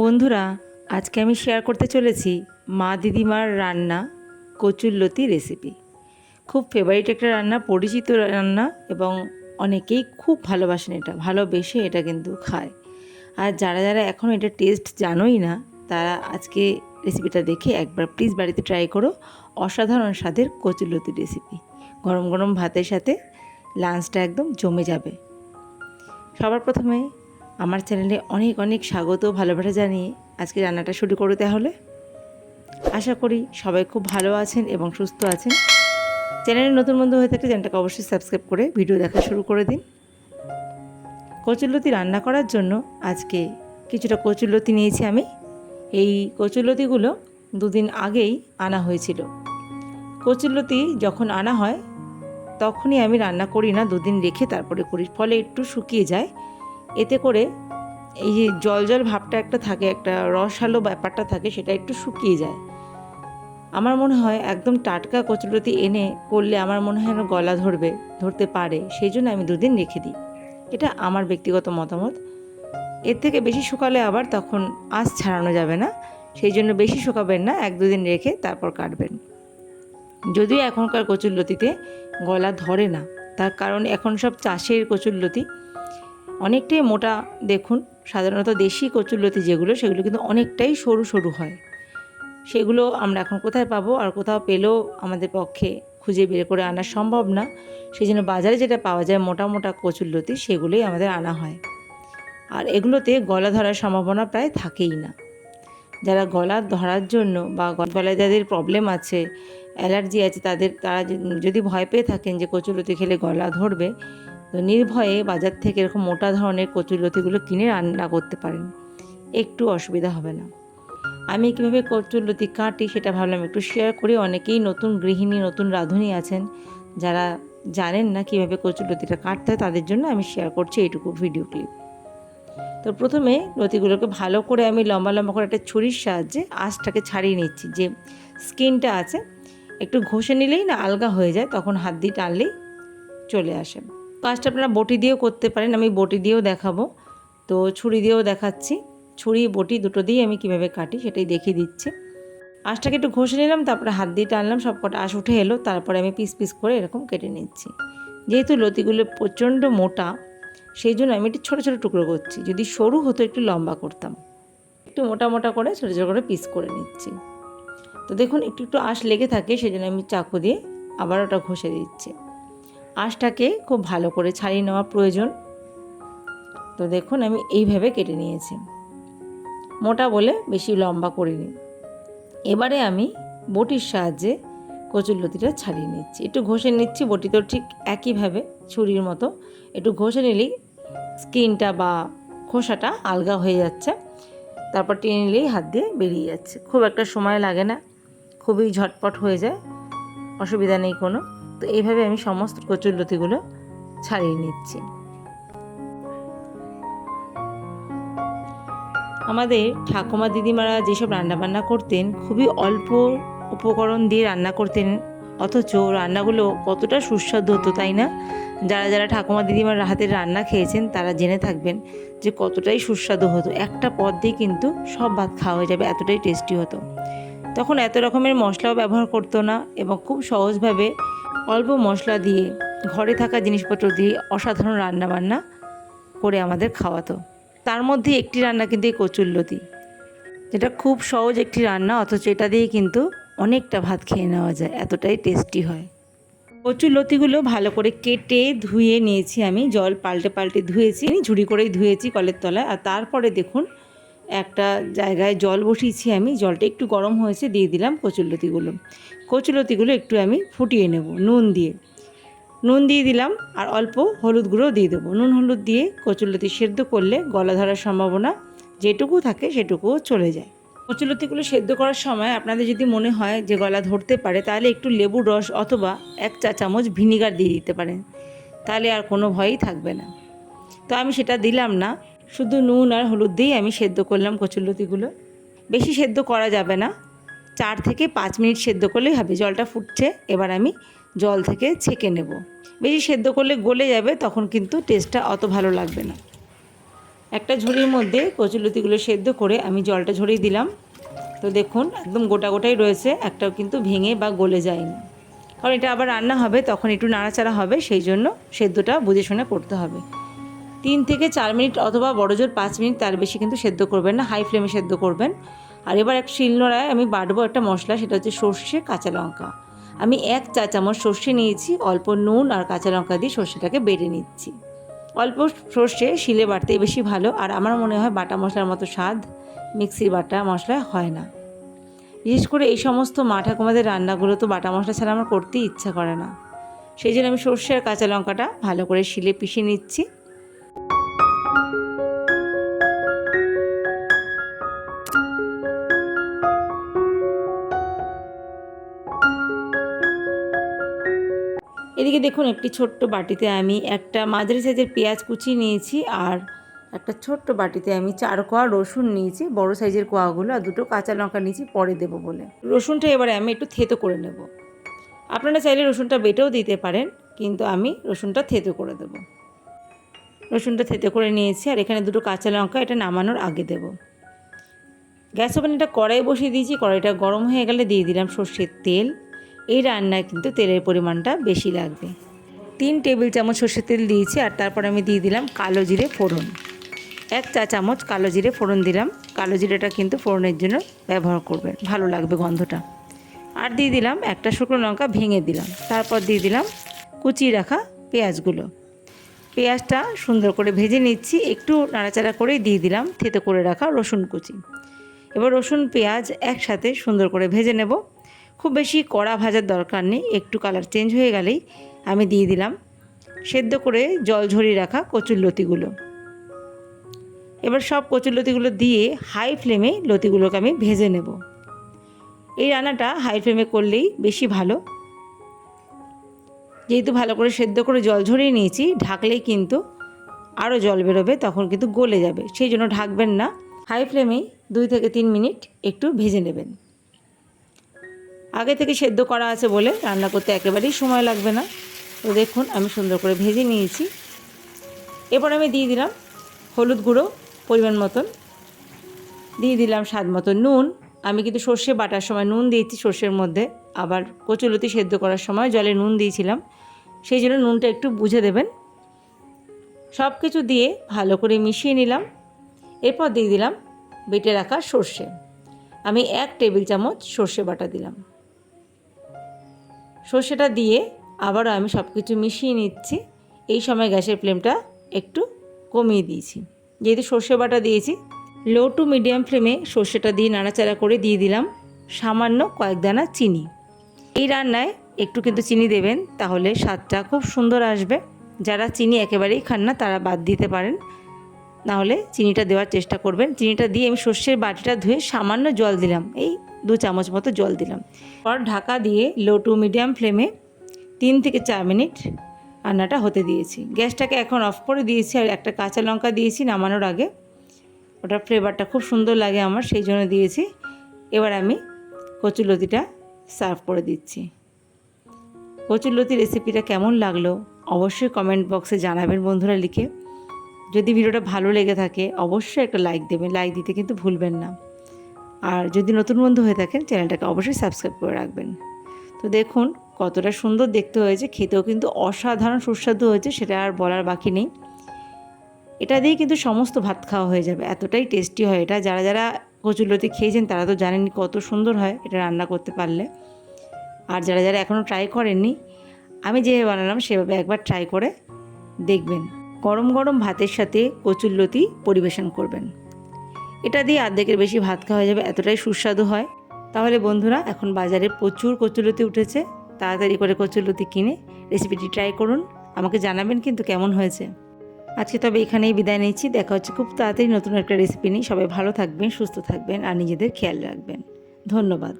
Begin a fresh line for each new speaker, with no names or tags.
বন্ধুরা, আজকে আমি শেয়ার করতে চলেছি মা দিদিমার রান্না কচুরলতি রেসিপি খুব ফেভারিট একটা রান্না, পরিচিত রান্না এবং অনেকেই খুব ভালোবাসেন এটা, ভালোবেসে এটা কিন্তু খায়। আর যারা যারা এখন এটা টেস্ট জানোই না, তারা আজকে রেসিপিটা দেখে একবার প্লিজ বাড়িতে ট্রাই করো অসাধারণ স্বাদের কচুরলতি রেসিপি গরম গরম ভাতের সাথে লাঞ্চটা একদম জমে যাবে। সবার প্রথমে আমার চ্যানেলে অনেক অনেক স্বাগত ভালোবাসা জানিয়ে আজকে রান্নাটা শুরু করো তাহলে। আশা করি সবাই খুব ভালো আছেন এবং সুস্থ আছেন। চ্যানেলে নতুন বন্ধু হয়ে থাকলে চ্যানেলটাকে অবশ্যই সাবস্ক্রাইব করে ভিডিও দেখা শুরু করে দিন। কচুরলতি রান্না করার জন্য আজকে কিছুটা কচুরলতি নিয়েছি আমি। এই কচুরলতিগুলো দুদিন আগেই আনা হয়েছিল। কচুরলতি যখন আনা হয়, তখনই আমি রান্না করি না, দুদিন রেখে তারপরে করি। ফলে একটু শুকিয়ে যায়। এতে করে এই যে জল জল ভাবটা একটা থাকে, একটা রসালো ব্যাপারটা থাকে, সেটা একটু শুকিয়ে যায়। আমার মনে হয় একদম টাটকা কচুরতি এনে করলে আমার মনে হয় গলা ধরবে, ধরতে পারে। সেই জন্য আমি দুদিন রেখে দিই। এটা আমার ব্যক্তিগত মতামত। এর থেকে বেশি শুকালে আবার তখন আঁচ ছাড়ানো যাবে না। সেই জন্য বেশি শুকাবেন না, এক দুদিন রেখে তারপর কাটবেন। যদিও এখনকার কচুরলতিতে গলা ধরে না, তার কারণ এখন সব চাষের কচুরলতি। অনেকটাই মোটা, দেখুন, সাধারণত দেশি কচুরলতি যেগুলো, সেগুলো কিন্তু অনেকটাই সরু সরু হয়। সেগুলো আমরা এখন কোথায় পাবো আর কোথাও পেলেও আমাদের পক্ষে খুঁজে বের করে আনা সম্ভব না। সেই জন্য বাজারে যেটা পাওয়া যায় মোটা মোটা কচুরলতি, সেগুলোই আমাদের আনা হয়। আর এগুলোতে গলা ধরার সম্ভাবনা প্রায় থাকেই না। যারা গলা ধরার জন্য বা গলায় যাদের প্রবলেম আছে, অ্যালার্জি আছে, তাদের, তারা যদি ভয় পেয়ে থাকেন যে কচুরলতি খেলে গলা ধরবে তো নির্ভয়ে বাজার থেকে এরকম মোটা ধরনের কচুরলতিগুলো কিনে রান্না করতে পারেন। একটু অসুবিধা হবে না। আমি কীভাবে কচুরলতি কাটি সেটা ভাবলাম একটু শেয়ার করি। অনেকেই নতুন গৃহিণী, নতুন রাঁধুনি আছেন। যারা জানেন না কীভাবে কচুরলতিটা কাটতে হয় তাদের জন্য আমি শেয়ার করছি এইটুকু ভিডিও ক্লিপ তো প্রথমে লতিগুলোকে ভালো করে আমি লম্বা লম্বা করে একটা ছুরির সাহায্যে আঁশটাকে ছাড়িয়ে নিচ্ছি। যে স্কিনটা আছে, একটু ঘষে নিলেই না আলগা হয়ে যায়, তখন হাত দিয়ে টানলেই চলে আসে। কাজটা আপনারা বটি দিয়েও করতে পারেন, আমি বটি দিয়েও দেখাবো। তো ছুরি দিয়েও দেখাচ্ছি। ছুরি, বটি দুটো দিয়ে আমি কীভাবে কাটি সেটাই দেখিয়ে দিচ্ছি। আঁশটাকে একটু ঘষে নিলাম, তারপরে হাত দিয়ে টানলাম সব কটা আঁশ উঠে এলো, তারপরে আমি পিস পিস করে এরকম কেটে নিচ্ছি। যেহেতু লতিগুলো প্রচণ্ড মোটা, সেই জন্য আমি একটু ছোটো ছোটো টুকরো করছি। যদি সরু হতো একটু লম্বা করতাম। একটু মোটা মোটা করে, ছোটো ছোটো করে পিস করে নিচ্ছি। তো দেখুন, একটু একটু আঁশ লেগে থাকে সেই জন্য আমি চাকু দিয়ে আবার ওটা ঘষে দিচ্ছি। আঁশটাকে খুব ভালো করে ছাড়িয়ে নেওয়া প্রয়োজন। তো দেখুন, আমি এইভাবে কেটে নিয়েছি। মোটা বলে বেশি লম্বা করিনি। এবারে আমি বটির সাহায্যে কচুরলতিটা ছাড়িয়ে নিচ্ছি। একটু ঘষে নিচ্ছি, বটি তো ঠিক একইভাবে ছুরির মতো। একটু ঘষে নিলেই স্কিনটা বা খোসাটা আলগা হয়ে যাচ্ছে। তারপর টেনে নিলেই হাত দিয়ে বেরিয়ে যাচ্ছে। খুব একটা সময় লাগে না। খুবই ঝটপট হয়ে যায়। অসুবিধা নেই কোনো। তো এইভাবে আমি সমস্ত কচুরলতিগুলো ছাড়িয়ে নিচ্ছি। আমাদের ঠাকুমা দিদিমারা যেসব রান্নাবান্না করতেন, খুবই অল্প উপকরণ দিয়ে রান্না করতেন, অথচ রান্নাগুলো কতটা সুস্বাদু হতো, তাই না? যারা যারা ঠাকুমা দিদিমার হাতের রান্না খেয়েছেন, তারা জেনে থাকবেন যে কতটাই সুস্বাদু হতো। একটা পদ দিয়ে কিন্তু সব ভাত খাওয়া হয়ে যাবে, এতটাই টেস্টি হতো। তখন এত রকমের মশলাও ব্যবহার করতো না এবং খুব সহজভাবে অল্প মশলা দিয়ে ঘরে থাকা জিনিসপত্র দিয়ে অসাধারণ রান্নাবান্না করে আমাদের খাওয়াতো। তার মধ্যে একটি রান্না কিন্তু এই কচুরলতি যেটা খুব সহজ একটি রান্না, অথচ এটা দিয়ে কিন্তু অনেকটা ভাত খেয়ে নেওয়া যায়, এতটাই টেস্টি হয়। কচুর লতিগুলো ভালো করে কেটে ধুয়ে নিয়েছি আমি, জল পাল্টে পাল্টে ধুয়েছি, ঝুড়ি করেই ধুয়েছি কলের তলায়, আর তারপরে দেখুন একটা জায়গায় জল বসিয়েছি আমি, জলটা একটু গরম হয়েছে দিয়ে দিলাম কচুরলতিগুলো। কচুরলতিগুলো একটু আমি ফুটিয়ে নেব, নুন দিয়ে। নুন দিয়ে দিলাম আর অল্প হলুদ গুঁড়ো দিয়ে দেবো। নুন হলুদ দিয়ে কচুরলতি সেদ্ধ করলে গলা ধরার সম্ভাবনা যেটুকু থাকে সেটুকুও চলে যায়। কচুলতিগুলো সেদ্ধ করার সময় আপনাদের যদি মনে হয় যে গলা ধরতে পারে, তাহলে একটু লেবুর রস অথবা এক চা চামচ ভিনিগার দিয়ে দিতে পারেন। তাহলে আর কোনো ভয়ই থাকবে না। তো আমি সেটা দিলাম না। শুধু নুন আর হলুদ দিয়েই আমি সেদ্ধ করলাম কচুলতিগুলো বেশি সেদ্ধ করা যাবে না। চার থেকে পাঁচ মিনিট সেদ্ধ করলেই হবে, জলটা ফুটছে। এবার আমি জল থেকে ছেঁকে নেব। বেশি সেদ্ধ করলে গলে যাবে, তখন কিন্তু টেস্টটা অত ভালো লাগবে না। একটা ঝুড়ির মধ্যে কচুলতিগুলো সেদ্ধ করে আমি জলটা ঝরিয়ে দিলাম। তো দেখুন, একদম গোটা গোটাই রয়েছে, একটাও কিন্তু ভেঙে বা গলে যায়নি। কারণ এটা আবার রান্না হবে, তখন একটু নাড়াচাড়া হবে, সেই জন্য সেদ্ধটা বুঝে শুনে করতে হবে। তিন থেকে চার মিনিট অথবা বড় জোর পাঁচ মিনিট তার বেশি কিন্তু সেদ্ধ করবেন না হাই ফ্লেমে সেদ্ধ করবেন। আর এবার এক শিলনোড়ায় আমি বাটবো একটা মশলা, সেটা হচ্ছে সর্ষে কাঁচা লঙ্কা। আমি এক চা চামচ সর্ষে নিয়েছি, অল্প নুন আর কাঁচা লঙ্কা দিয়ে সর্ষেটাকে বেড়ে নিচ্ছি। অল্প সর্ষে শিলে বাটতেই বেশি ভালো, আর আমার মনে হয় বাটা মশলার মতো স্বাদ মিক্সির বাটা মশলায় হয় না। বিশেষ করে এই সমস্ত মা ঠাকুমাদের রান্নাগুলো তো বাটা মশলা ছাড়া আমার করতেই ইচ্ছা করে না। সেই জন্য আমি সর্ষে আর কাঁচা লঙ্কাটা ভালো করে শিলে পিষে নিচ্ছি। এদিকে দেখুন, একটি ছোট্ট বাটিতে আমি একটা মাঝারি সাইজের পেঁয়াজ কুচি নিয়েছি আর একটা ছোট্ট বাটিতে আমি চার কোয়া রসুন নিয়েছি। বড় সাইজের কোয়াগুলো আর দুটো কাঁচা লঙ্কা নিয়েছি, পরে দেবো বলে। রসুনটা এবারে আমি একটু থেতো করে নেব। আপনারা চাইলে রসুনটা বেটেও দিতে পারেন, কিন্তু আমি রসুনটা থেতো করে দেবো। রসুনটা থেতো করে নিয়েছি আর এখানে দুটো কাঁচা লঙ্কা, এটা নামানোর আগে দেব। গ্যাস ওভেন এটা কড়াই বসিয়ে দিয়েছি, কড়াইটা গরম হয়ে গেলে দিয়ে দিলাম সর্ষের তেল। এই রান্নায় কিন্তু তেলের পরিমাণটা বেশি লাগবে। তিন টেবিল চামচ সর্ষের তেল দিয়েছি আর তারপর আমি দিয়ে দিলাম কালো জিরে ফোড়ন। এক চা চামচ কালো জিরে ফোড়ন দিলাম। কালো জিরেটা কিন্তু ফোড়নের জন্য ব্যবহার করবেন, ভালো লাগবে গন্ধটা। আর দিয়ে দিলাম একটা শুকনো লঙ্কা ভেঙে দিলাম। তারপর দিয়ে দিলাম কুচিয়ে রাখা পেঁয়াজগুলো। পেঁয়াজটা সুন্দর করে ভেজে নিচ্ছি, একটু নাড়াচাড়া করে দিয়ে দিলাম, থেতো করে রাখা রসুন কুচি। এবার রসুন, পেঁয়াজ একসাথে সুন্দর করে ভেজে নেব। খুব বেশি কড়া ভাজার দরকার নেই, একটু কালার চেঞ্জ হয়ে গেলেই আমি দিয়ে দিলাম। সেদ্ধ করে জল ঝরিয়ে রাখা কচুর লতিগুলো। এবার সব কচুর লতিগুলো দিয়ে হাই ফ্লেমে লতিগুলোকে আমি ভেজে নেব। এই রান্নাটা হাই ফ্লেমে করলেই বেশি ভালো। যেহেতু ভালো করে সেদ্ধ করে জল ঝরিয়ে নিয়েছি, ঢাকলেই কিন্তু আরও জল বেরোবে, তখন কিন্তু গলে যাবে। সেই জন্য ঢাকবেন না। হাই ফ্লেমেই দুই থেকে তিন মিনিট একটু ভেজে নেবেন। আগে থেকে সেদ্ধ করা আছে বলে রান্না করতে একেবারেই সময় লাগবে না। তো দেখুন, আমি সুন্দর করে ভেজে নিয়েছি। এরপর আমি দিয়ে দিলাম হলুদ গুঁড়ো পরিমাণ মতন। দিয়ে দিলাম স্বাদ মতো নুন। আমি কিন্তু সর্ষে বাটার সময় নুন দিয়েছি, সর্ষের মধ্যে। আবার কচুলতি সেদ্ধ করার সময় জলে নুন দিয়েছিলাম। সেই জন্য নুনটা একটু বুঝে দেবেন। সব কিছু দিয়ে ভালো করে মিশিয়ে নিলাম। এরপর দিয়ে দিলাম বেটে রাখা সর্ষে। আমি এক টেবিল চামচ সর্ষে বাটা দিলাম। সর্ষেটা দিয়ে আবারও আমি সব কিছু মিশিয়ে নিচ্ছি। এই সময় গ্যাসের ফ্লেমটা একটু কমিয়ে দিয়েছি। যেহেতু সর্ষে বাটা দিয়েছি লো টু মিডিয়াম ফ্লেমে সর্ষেটা দিয়ে নাড়াচাড়া করে দিয়ে দিলাম সামান্য কয়েক দানা চিনি। এই রান্নায় একটু কিন্তু চিনি দেবেন, তাহলে স্বাদটা খুব সুন্দর আসবে। যারা চিনি একেবারেই খান না, তারা বাদ দিতে পারেন। নাহলে চিনিটা দেওয়ার চেষ্টা করবেন। চিনিটা দিয়ে আমি সর্ষের বাটিটা ধুয়ে সামান্য জল দিলাম। এই দু চামচ মতো জল দিলাম। পর ঢাকা দিয়ে লো টু মিডিয়াম ফ্লেমে তিন থেকে চার মিনিট রান্নাটা হতে দিয়েছি। গ্যাসটাকে এখন অফ করে দিয়েছি আর একটা কাঁচা লঙ্কা দিয়েছি নামানোর আগে। ওটার ফ্লেভারটা খুব সুন্দর লাগে আমার, সেই জন্য দিয়েছি। এবার আমি কচুলতিটা সার্ভ করে দিচ্ছি। কচুলতি রেসিপিটা কেমন লাগল অবশ্যই কমেন্ট বক্সে জানাবেন বন্ধুরা লিখে। যদি ভিডিওটা ভালো লেগে থাকে, অবশ্যই একটা লাইক দেবেন। লাইক দিতে কিন্তু ভুলবেন না। আর যদি নতুন বন্ধু হয়ে থাকেন, চ্যানেলটাকে অবশ্যই সাবস্ক্রাইব করে রাখবেন। তো দেখুন, কতটা সুন্দর দেখতে হয়েছে, খেতেও কিন্তু অসাধারণ সুস্বাদু হয়েছে, সেটা আর বলার বাকি নেই। এটা দিয়ে কিন্তু সমস্ত ভাত খাওয়া হয়ে যাবে, এতটাই টেস্টি হয় এটা। যারা যারা কচুরলতি খেয়েছেন, তারা তো জানেন কত সুন্দর হয় এটা রান্না করতে পারলে। আর যারা যারা এখনও ট্রাই করেননি, আমি যেভাবে বানালাম, সেভাবে একবার ট্রাই করে দেখবেন। গরম গরম ভাতের সাথে কচুরলতি পরিবেশন করবেন। এটা দিয়ে আর্ধেকের বেশি ভাত খাওয়া যাবে, এতটাই সুস্বাদু হয়। তাহলে বন্ধুরা, এখন বাজারে প্রচুর কচুলতি উঠেছে। তাড়াতাড়ি করে কচুলতি কিনে রেসিপিটি ট্রাই করুন। আমাকে জানাবেন কিন্তু কেমন হয়েছে। আজকে তবে এখানেই বিদায় নিচ্ছি। দেখা হচ্ছে খুব তাড়াতাড়ি নতুন একটা রেসিপি নিয়ে। সবাই ভালো থাকবেন, সুস্থ থাকবেন, আর নিজেদের খেয়াল রাখবেন। ধন্যবাদ।